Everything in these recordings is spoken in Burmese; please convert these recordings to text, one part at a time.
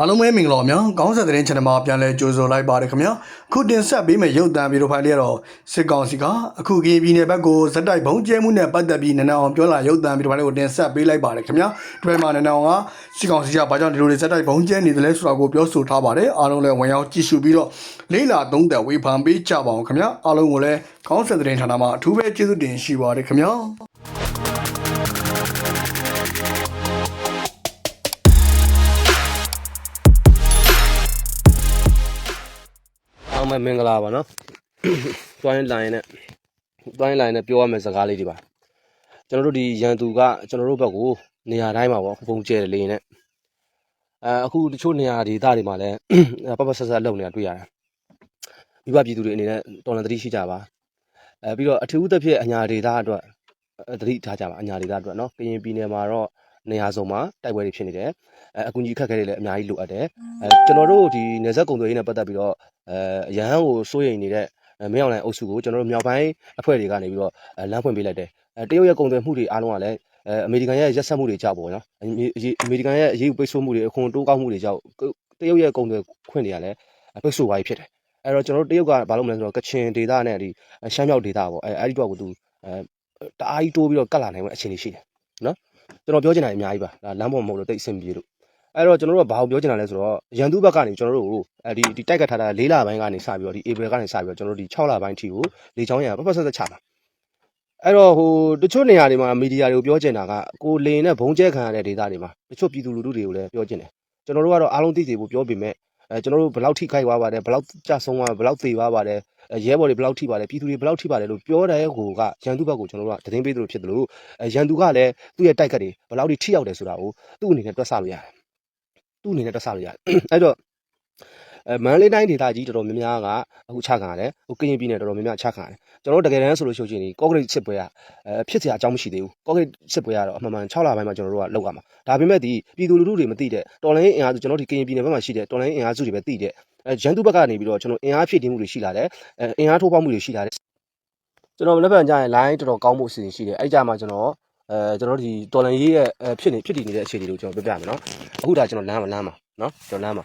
အားလုံးပဲမင်္ဂလာပါများကောင်းဆက်တဲ့ channel မှာပြန်လဲကြိုဆိုလိုက်ပါတယ်ခင်ဗျာအခုတင်ဆက်ပေးမယ့်ရုပ်သံဗီဒီယိုဖိုင်လေးကတော့စစ်ကောင်စီကအခုကရင်ပြည်နယ်ဘက်ကိုဇက်တိုက်ဘုံကျဲမှုနဲ့ပတ်သက်ပြီးနန်းအောင်ပြောလာရုပ်သံဗီဒီယိုဖိုင်လေးကိုတင်ဆက်ပေးလိုက်ပါတယ်ခင်ဗျာဒီဘက်မှာနန်းအောင်ကစစ်ကောင်စီကဘာကြောင့်ဒီလိုတွေဇက်တိုက်ဘုံကျဲနေတယ်လဲဆိုတာကိုပြောဆိုထားပါတယ်အားလုံးလည်းဝင်ရောက်ကြည့်ရှုပြီးတော့လေးလာသုံးသက်ဝေဖန်ပေးကြပါအောင်ခင်ဗျာအားလုံးကိုလည်းကောင်းဆက်တဲ့ဌာနမှာအထူးပဲကျေးဇူးတင်ရှိပါတယ်ခင်ဗျာ အောင်မဲ့မင်္ဂလာပါနော်။တွိုင်းလိုင်းနဲ့တွိုင်းလိုင်းနဲ့ပြောရမယ့်စကားလေးတွေပါ။ကျွန်တော်တို့ဒီရန်သူကကျွန်တော်တို့ဘက်ကိုနေရာတိုင်းမှာပေါ့ပုံကျဲတယ်လေနဲ့အဲအခုတချို့နေရာဒေသတွေမှာလည်းပပဆက်ဆက်လုံနေတာတွေ့ရတယ်။မိဘပြည်သူတွေအနေနဲ့တော်လန်တတိရှိကြပါ။အဲပြီးတော့အထူးသဖြင့်အညာဒေသအတွက်တတိထားကြပါအညာဒေသအတွက်နော်။ကရင်ပြည်နယ်မှာတော့ နေရာစုံမှာတိုက်ပွဲတွေဖြစ်နေတယ်။အဲအကူကြီးအခက်အခဲတွေလည်းအများကြီးလိုအပ်တယ်။အဲကျွန်တော်တို့ဒီနေဆက်ကုံသွေးရေးနဲ့ပတ်သက်ပြီးတော့အဲအရဟန်းကိုစိုးရိမ်နေတဲ့အဲမင်းအောင်လှိုင်အုပ်စုကိုကျွန်တော်တို့မြောက်ပိုင်းအဖွဲ့တွေကနေပြီးတော့အဲလမ်းဖွင့်ပေးလိုက်တယ်အဲတရုတ်ရဲ့ကုန်သွယ်မှုတွေအားလုံးကလည်းအဲအမေရိကန်ရဲ့ရက်စက်မှုတွေကြောက်ပေါ့နော်အမေအမေရိကန်ရဲ့အရေးယူပိတ်ဆို့မှုတွေအခွန်တိုးကောက်မှုတွေကြောက်တရုတ်ရဲ့ကုန်သွယ်ခွင့်တွေကလည်းပိတ်ဆို့သွားပြီဖြစ်တယ်အဲ့တော့ကျွန်တော်တို့တရုတ်ကဘာလုပ်မလဲဆိုတော့ကချင်ဒေသနဲ့ဒီရှမ်းမြောက်ဒေသပေါ့အဲအဲ့ဒီတော့ကသူအဲတအားကြီးတိုးပြီးတော့ကတ်လာနိုင်မယ့်အခြေအနေရှိတယ်နော် ကျွန်တော်ပြောချင်တာအများကြီးပါဒါလမ်းပေါ်မဟုတ်လို့တိတ်အဆင်ပြေလို့အဲ့တော့ကျွန်တော်တို့ကဘာကိုပြောချင်တာလဲဆိုတော့ရန်သူဘက်ကနေကျွန်တော်တို့ကိုအဲဒီဒီတိုက်ကတ်ထားတာ၄လပိုင်းကနေစပြီးတော့ဒီ April ကနေစပြီးတော့ကျွန်တော်တို့ဒီ6လပိုင်းထိကိုလေချောင်းရပတ်ပတ်ဆက်ဆက်ချတာအဲ့တော့ဟိုတချို့နေရာတွေမှာမီဒီယာတွေကိုပြောချင်တာကကိုလေနဲ့ဘုံကျဲခံရတဲ့ဒေသတွေမှာတချို့ပြည်သူလူထုတွေကိုလည်းပြောချင်တယ်ကျွန်တော်တို့ကတော့အားလုံးသိစေဖို့ပြောပေမဲ့အဲကျွန်တော်တို့ဘယ်လောက်ထိခိုက်သွားပါတယ်ဘယ်လောက်ကြဆုံးသွားဘယ်လောက်သေသွားပါတယ်အဲ ရဲဘော်တွေဘယ်လောက်ထိပါတယ်ပြည်သူတွေဘယ်လောက်ထိပါတယ်လို့ပြောတဲ့ဟိုကရန်သူဘက်ကိုကျွန်တော်တို့ကသတင်းပေးသလိုဖြစ်သလိုရန်သူကလည်းသူ့ရဲ့တိုက်ခတ်တွေဘယ်လောက်ထိထိရောက်တယ်ဆိုတာကိုသူ့အနေနဲ့တွက်ဆလို့ရတယ်သူ့အနေနဲ့တွက်ဆလို့ရတယ်အဲ့တော့အဲမန္တလေးတိုင်းဒေသကြီးတော်တော်များများကအခုချခံရတယ်။ဟိုကရင်ပြည်နယ်တော်တော်များများချခံရတယ်။ကျွန်တော်တကယ်တမ်းဆိုလို့ရှိရင်ဒီကော့ကရစ်စစ်ပွဲကအဲဖြစ်စရာအကြောင်းမရှိသေးဘူး။ကော့ကရစ်စစ်ပွဲကတော့အမှန်မှန်6လပိုင်းမှာကျွန်တော်တို့ကလောက်ရမှာ။ဒါပေမဲ့ဒီပြည်သူလူထုတွေမသိတဲ့တော်လိုင်းအင်အားစုကျွန်တော်ဒီကရင်ပြည်နယ်ဘက်မှာရှိတဲ့တော်လိုင်းအင်အားစုတွေပဲသိတဲ့ အဲရန်သူဘက်ကနေပြီးတော့ကျွန်တော်အင်အားဖြည့်တင်းမှုတွေရှိလာတယ်အဲအင်အားထိုးပေါက်မှုတွေရှိလာတယ်ကျွန်တော်လက်ဖက်ကြရင် line တော်တော်ကောင်းမှုအစီအစဉ်ရှိတယ်အဲ့ကြမှာကျွန်တော်အဲကျွန်တော်တို့ဒီတော်လိုင်းရေးရဲ့အဲဖြစ်နေဖြစ်တည်နေတဲ့အခြေအနေတွေကိုကျွန်တော်ပြပြမယ်နော်အခုဒါကျွန်တော်လမ်းမှာလမ်းမှာနော်ကျွန်တော်လမ်းမှာ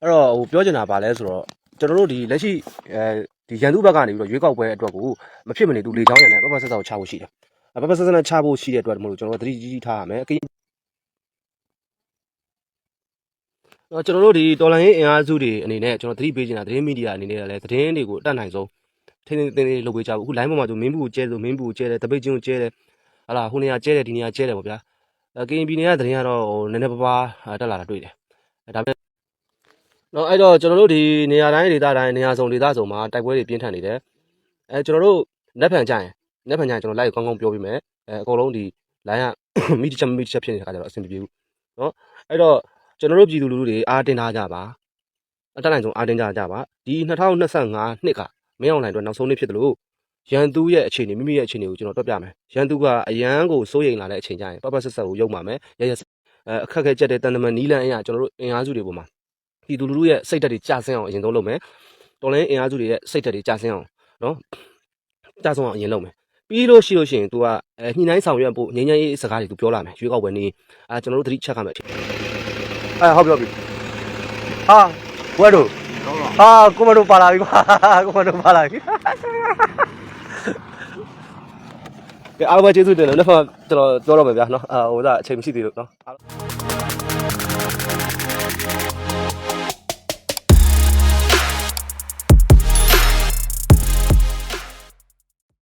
အဲ့တော့ဟိုပြောချင်တာဗာလဲဆိုတော့ကျွန်တော်တို့ဒီလက်ရှိအဲဒီရန်သူဘက်ကနေပြီးတော့ရွေးကောက်ပွဲအတွက်ကိုမဖြစ်မနေသူလေချောင်းရံနဲ့ပပဆက်ဆက်ကိုချဖို့ရှိတယ်။ပပဆက်ဆက်နဲ့ချဖို့ရှိတဲ့အတွက်မလို့ကျွန်တော်တို့သတိကြီးကြီးထားရမယ်။အကိ တော့ကျွန်တော်တို့ဒီတော်လိုင်းရေးအင်အားစုတွေအနေနဲ့ကျွန်တော်သတိပေးချင်တာသတင်းမီဒီယာအနေနဲ့လည်းသတင်းတွေကိုအတတ်နိုင်ဆုံးထင်းထင်းထင်းလေးလုပ်ပေးကြဘူးအခု line ပေါ်မှာဆိုမင်းဘူးကိုကျဲလို့မင်းဘူးကိုကျဲတယ်တပိတ်ချင်းကိုကျဲတယ်ဟာလာဟိုနေရာကျဲတယ်ဒီနေရာကျဲတယ်ပေါ့ဗျာအဲ KNB နေရသတင်းကတော့ဟိုနည်းနည်းပါးပါးတက်လာတာတွေ့တယ်အဲဒါပေမဲ့နော်အဲ့တော့ကျွန်တော်တို့ဒီနေရာတိုင်းဒေသတိုင်းနေရာစုံဒေသစုံမှာတိုက်ပွဲတွေပြင်းထန်နေတယ်အဲကျွန်တော်တို့လက်ဖန်ကြရင်လက်ဖန်ကြရင်ကျွန်တော်လိုက်ကောင်းကောင်းပြောပြမယ်အဲအကုန်လုံးဒီ line ကမိတိချက်မိတိချက်ဖြစ်နေတဲ့ခါကျတော့အဆင်မပြေဘူးနော်အဲ့တော့ ကျွန်တော်တို့ပြည်သူလူထုတွေအားတင်ထားကြပါအတက်နိုင်ဆုံးအားတင်ကြကြပါဒီ2025နှစ်ကမင်းအောင်လှိုင်အတွက်နောက်ဆုံးနှစ်ဖြစ်တယ်လို့ရန်သူရဲ့အခြေအနေမိမိရဲ့အခြေအနေကိုကျွန်တော်တွက်ပြမယ်ရန်သူကအရန်ကိုစိုးရိမ်လာတဲ့အချိန်ကျရင်ပပဆက်ဆက်ကိုယုံပါမယ်ရရအဲအခက်အခဲကြက်တဲ့တန်တမန်နီးလန်းအရာကျွန်တော်တို့အင်အားစုတွေပေါ်မှာပြည်သူလူထုရဲ့စိတ်ဓာတ်တွေကျဆင်းအောင်အရင်ဆုံးလုပ်မယ်တော်လိုင်းအင်အားစုတွေရဲ့စိတ်ဓာတ်တွေကျဆင်းအောင်နော်ကျဆင်းအောင်အရင်လုပ်မယ်ပြီးလို့ရှိလို့ရှိရင် तू ကအဲညှိနှိုင်းဆောင်ရွက်ဖို့ငြိမ်းချမ်းရေးစကားတွေ तू ပြောလာမယ်ရွေးကောက်ပွဲနေ့အဲကျွန်တော်တို့သတိချက်ခမယ် အဲဟုတ်ပြီဟုတ်ပြီဟာဘွဲတို့ဟာကိုမတို့ပါလာပြီပါကိုမတို့ပါလာပြီကဲအားလုံးပဲကျေးဇူးတင်တယ်လက်ဖက်ကျွန်တော်ပြောတော့မယ်ဗျာနော်အဲဟိုဒါအချိန်မရှိသေးလို့နော်